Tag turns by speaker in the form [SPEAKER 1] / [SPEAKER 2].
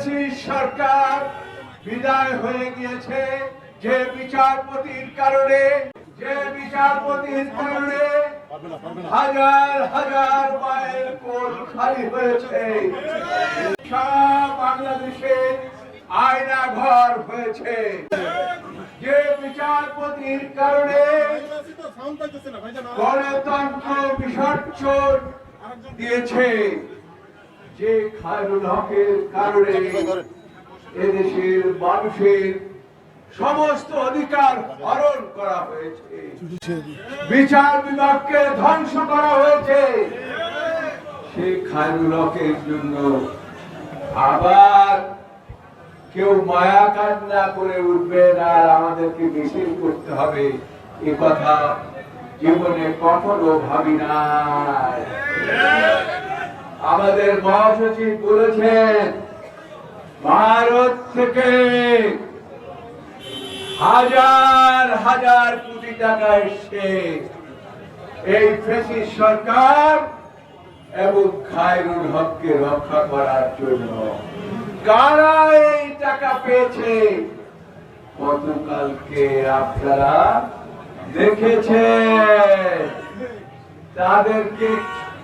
[SPEAKER 1] ফেসিস সরকার বিদায় হয়ে গিয়েছে যে বিচারপতির কারণে, যে বিচারপতির কারণে হাজার হাজার মাইল কোল খালি হয়েছে। সারা বাংলাদেশে আয়না ঘর হয়েছে। যে বিচারপতির কারণে গণতন্ত্র বিসর্জন দিয়েছে। যে খায়রুল হকের কারণে এদেশের মানুষের সমস্ত অধিকার হরণ করা হয়েছে। বিচার বিভাগকে ধ্বংস করা হয়েছে। সেই খায়রুল হকের জন্য আবার কেউ মায়া কান্না করে উঠবেন আর আমাদেরকে মিছিল করতে হবে। এ কথা জীবনে কখনো ভাবি নাই। আমাদের মহাসচিব বলেছেন, ভারত থেকে হাজার হাজার কোটি টাকা এসছে এই ফেসিস সরকার এবং খায়রুল হককে রক্ষা করার জন্য। কারা এই টাকা পেয়েছে? গতকালকে আপনারা দেখেছে তাদেরকে